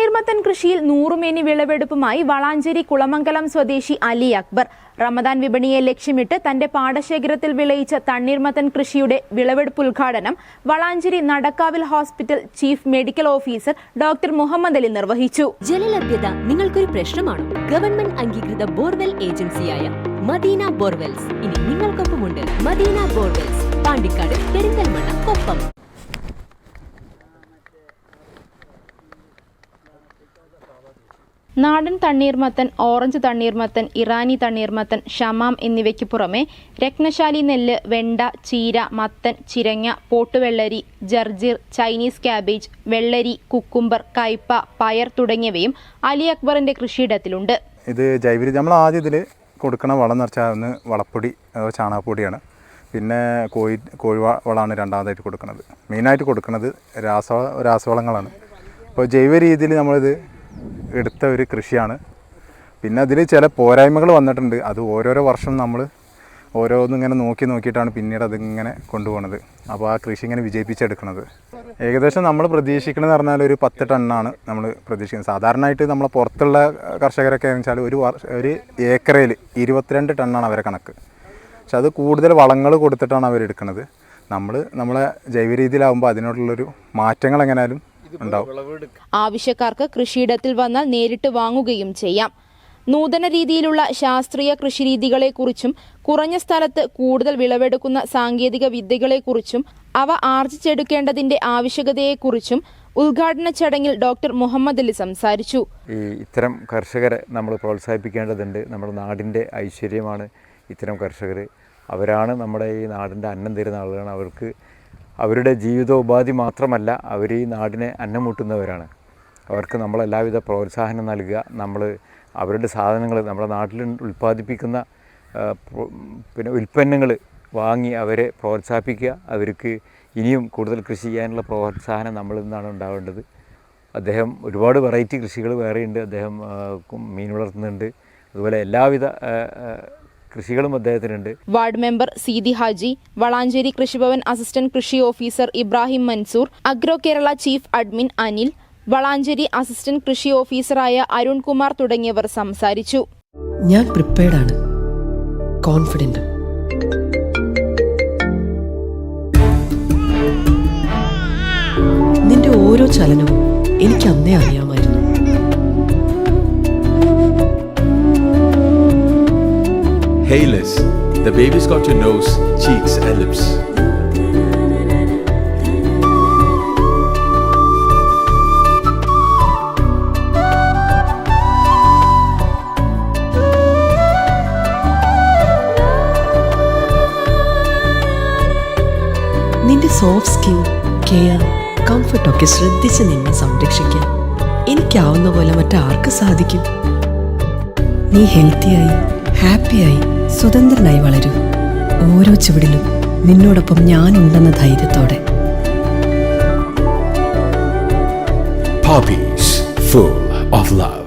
തണ്ണീർമത്തൻ കൃഷിയിൽ നൂറുമേനി വിളവെടുപ്പുമായി വളാഞ്ചേരി കുളമംഗലം സ്വദേശി അലി അക്ബർ. റമദാൻ വിപണിയെ ലക്ഷ്യമിട്ട് തന്റെ പാടശേഖരത്തിൽ വിളയിച്ച തണ്ണീർമത്തൻ കൃഷിയുടെ വിളവെടുപ്പ് ഉദ്ഘാടനം Valanchery നടക്കാവിൽ hospital chief medical officer doctor Muhammad Ali നിർവഹിച്ചു. ജലലഭ്യത നിങ്ങൾക്കൊരു പ്രശ്നമാണോ? ഗവൺമെന്റ് അംഗീകൃത ബോർവെൽ ഏജൻസിയായ മദീന ബോർവെൽസ്. ഇനി നിങ്ങൾക്കൊപ്പമുണ്ട് മദീന ബോർവെൽസ്. പാണ്ടിക്കാട് പെരിന്തൽമണ്ണ കൊപ്പം. നാടൻ തണ്ണീർമത്തൻ ഓറഞ്ച് തണ്ണീർമത്തൻ ഇറാനി തണ്ണീർമത്തൻ ഷമാം എന്നിവയ്ക്ക് പുറമെ രത്നശാലി നെല്ല് വെണ്ട ചീര മത്തൻ ചിരങ്ങ പോട്ടുവെള്ളരി ജർജിർ ചൈനീസ് ക്യാബേജ് വെള്ളരി കുക്കുംബർ കയ്പ പയർ തുടങ്ങിയവയും അലി അക്ബറിന്റെ കൃഷിയിടത്തിലുണ്ട്. ഇത് ജൈവരീതി. നമ്മൾ ആദ്യം ഇതിൽ കൊടുക്കണ വളം എന്ന് വെച്ചാൽ ഒന്ന് വളപ്പൊടി ചാണകപ്പൊടിയാണ്. പിന്നെ കോഴി കോഴി വളമാണ് രണ്ടാമതായിട്ട് കൊടുക്കുന്നത് മെയിനായിട്ട് കൊടുക്കുന്നത് രാസ രാസവളങ്ങളാണ്. അപ്പോൾ ജൈവ രീതിയിൽ നമ്മളിത് എടുത്ത ഒരു കൃഷിയാണ്. പിന്നെ അതിൽ ചില പോരായ്മകൾ വന്നിട്ടുണ്ട്. അത് ഓരോരോ വർഷം നമ്മൾ ഓരോന്നും ഇങ്ങനെ നോക്കി നോക്കിയിട്ടാണ് പിന്നീട് അതിങ്ങനെ കൊണ്ടുപോകുന്നത് അപ്പോൾ ആ കൃഷി ഇങ്ങനെ വിജയിപ്പിച്ചെടുക്കുന്നത് ഏകദേശം നമ്മൾ പ്രതീക്ഷിക്കണമെന്ന് പറഞ്ഞാൽ ഒരു പത്ത് ടണ്ണാണ് നമ്മൾ പ്രതീക്ഷിക്കുന്നത്. സാധാരണയായിട്ട് നമ്മളെ പുറത്തുള്ള കർഷകരൊക്കെ വെച്ചാൽ ഒരു ഒരു ഏക്കറയിൽ ഇരുപത്തിരണ്ട് ടണ്ണാണ് അവരെ കണക്ക്. പക്ഷെ അത് കൂടുതൽ വളങ്ങൾ കൊടുത്തിട്ടാണ് അവരെടുക്കുന്നത് നമ്മൾ നമ്മളെ ജൈവ രീതിയിലാവുമ്പോൾ അതിനോടുള്ളൊരു മാറ്റങ്ങൾ എങ്ങനെയാലും ഉണ്ടാവും. ആവശ്യക്കാർക്ക് കൃഷിയിടത്തിൽ വന്നാൽ നേരിട്ട് വാങ്ങുകയും ചെയ്യാം. നൂതന രീതിയിലുള്ള ശാസ്ത്രീയ കൃഷിരീതികളെക്കുറിച്ചും കുറഞ്ഞ സ്ഥലത്ത് കൂടുതൽ വിളവെടുക്കുന്ന സാങ്കേതിക വിദ്യകളെക്കുറിച്ചും അവ ആർജിച്ചെടുക്കേണ്ടതിന്റെ ആവശ്യകതയെക്കുറിച്ചും ഉദ്ഘാടന ചടങ്ങിൽ ഡോക്ടർ മുഹമ്മദ് അലി സംസാരിച്ചു. ഈ ഇത്തരം കർഷകരെ നമ്മൾ പ്രോത്സാഹിപ്പിക്കേണ്ടതുണ്ട്. നമ്മുടെ നാടിന്റെ ഐശ്വര്യമാണ് ഇത്തരം കർഷകർ. അവരാണ് നമ്മുടെ ഈ നാടിന്റെ അന്നം തരുന്ന ആളുകളാണ്. അവർക്ക് അവരുടെ ജീവിതോപാധി മാത്രമല്ല അവർ ഈ നാടിനെ അന്നമൂട്ടുന്നവരാണ്. അവർക്ക് നമ്മൾ എല്ലാവിധ പ്രോത്സാഹനം നൽകുക നമ്മൾ അവരുടെ സാധനങ്ങൾ നമ്മുടെ നാട്ടിൽ ഉൽപ്പാദിപ്പിക്കുന്ന പിന്നെ ഉൽപ്പന്നങ്ങൾ വാങ്ങി അവരെ പ്രോത്സാഹിപ്പിക്കുക. അവർക്ക് ഇനിയും കൂടുതൽ കൃഷി ചെയ്യാനുള്ള പ്രോത്സാഹനം നമ്മളിൽ നിന്നാണ് ഉണ്ടാവേണ്ടത്. അദ്ദേഹം ഒരുപാട് വെറൈറ്റി കൃഷികൾ വേറെയുണ്ട്. അദ്ദേഹം മീൻ വളർത്തുന്നുണ്ട്. അതുപോലെ എല്ലാവിധ കൃഷികളും അദ്ദേഹത്തിനുണ്ട്. Ward member Seethi Haji Valanchery Krishibhavan assistant കൃഷി officer Ibrahim Mansoor agro Kerala chief admin Anil Valanchery assistant കൃഷി ഓഫീസറായ അരുൺ അരുൺകുമാർ തുടങ്ങിയവർ സംസാരിച്ചു. ഞാൻ പ്രിപ്പയർഡ് ആണ്. കോൺഫിഡന്റ് നിന്റെ ഓരോ ചലനവും എനിക്ക് അന്നേ അറിയാമായിരുന്നു. Hayless, the baby's got your nose, cheeks, and lips. നിന്റെ സോഫ്റ്റ് സ്കിൻ കെയർ കംഫർട്ടൊക്കെ ശ്രദ്ധിച്ച് നിന്നെ സംരക്ഷിക്കാൻ എനിക്കാവുന്ന പോലെ മറ്റാർക്ക് സാധിക്കും നീ ഹെൽത്തിയായി ഹാപ്പിയായി സ്വതന്ത്രനായി വളരൂ ഓരോ ചുവടിലും നിന്നോടൊപ്പം ഞാനുണ്ടെന്ന ധൈര്യത്തോടെ ഓഫ് full.